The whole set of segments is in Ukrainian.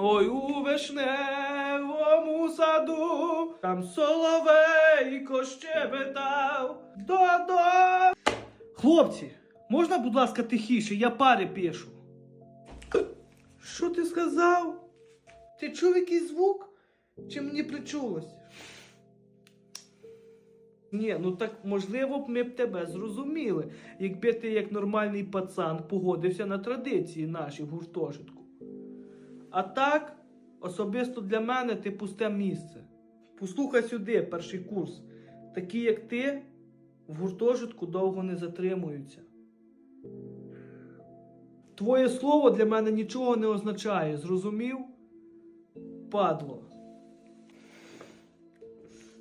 Ой, у вишневому саду, там соловейко щебетав. Да-да. Хлопці, можна, будь ласка, тихіше, я пари пишу. Що ти сказав? Ти чув якийсь звук? Чи мені причулось? Ні, ну так можливо б ми б тебе зрозуміли, якби ти як нормальний пацан погодився на традиції наші гуртожитку. А так, особисто для мене ти пусте місце. Послухай сюди, перший курс. Такі, як ти, в гуртожитку довго не затримуються. Твоє слово для мене нічого не означає, зрозумів? Падло.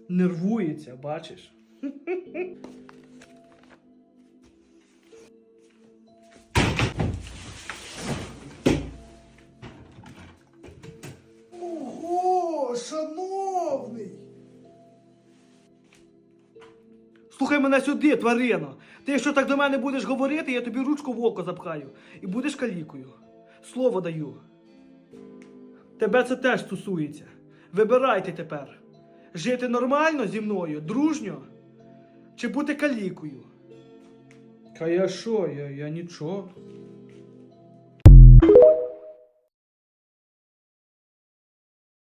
Нервується, бачиш? шановний! Слухай мене сюди, тварино. Ти якщо так до мене будеш говорити, я тобі ручку в око запхаю і будеш калікою. Слово даю. Тебе це теж стосується. Вибирайте тепер. Жити нормально зі мною, дружньо, чи бути калікою. Та я що, я, я нічого.